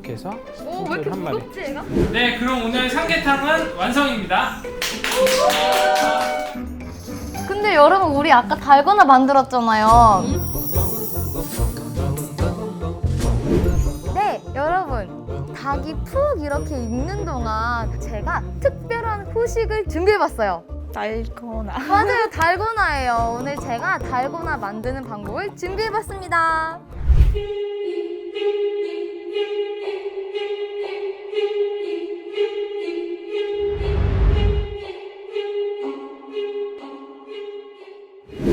이렇게 해서 오, 왜 이렇게 한 마리. 무겁지, 얘가? 네, 그럼 오늘 삼계탕은 완성입니다. 근데 여러분, 우리 아까 달고나 만들었잖아요. 네, 여러분. 닭이 푹 이렇게 익는 동안 제가 특별한 후식을 준비해봤어요. 달거나. 맞아요, 달고나예요. 오늘 제가 달고나 만드는 방법을 준비해봤습니다.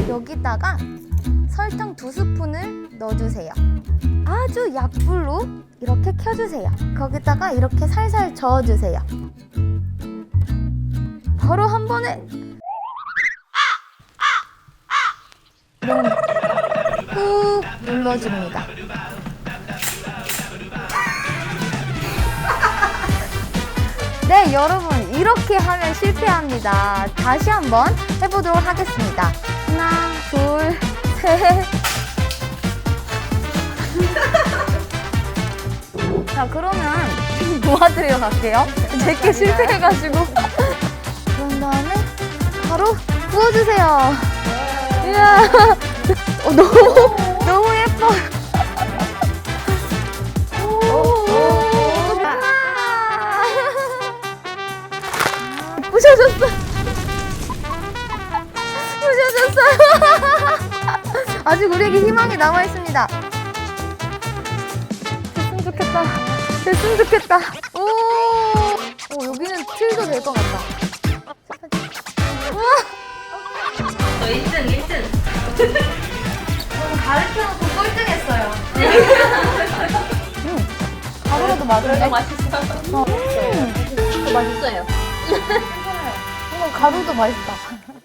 여기다가 설탕 두 스푼을 넣어주세요. 아주 약불로 이렇게 켜주세요. 거기다가 이렇게 살살 저어주세요. 바로 한 번에 꾹 눌러줍니다. 네, 여러분 이렇게 하면 실패합니다. 다시 한번 해보도록 하겠습니다. 하나, 둘, 셋. 자, 그러면 도와드리러 갈게요. 제게 실패해가지고. 그런 다음에 바로 구워주세요. 이야, 어, 너무 너무 예뻐. 아. 부셔졌어. 부셔졌어요. 아직 우리에게 희망이 남아 있습니다. 됐으면 좋겠다. 됐으면 좋겠다. 오, 오 여기는 틀도 될 것 같다. 우와. 저 1등, 1등. 가르쳐놓고 꼴등했어요. 음, 가루라도 맞을래? 맛있어. 어. 음, 맛있어요. 가루도 맛있다.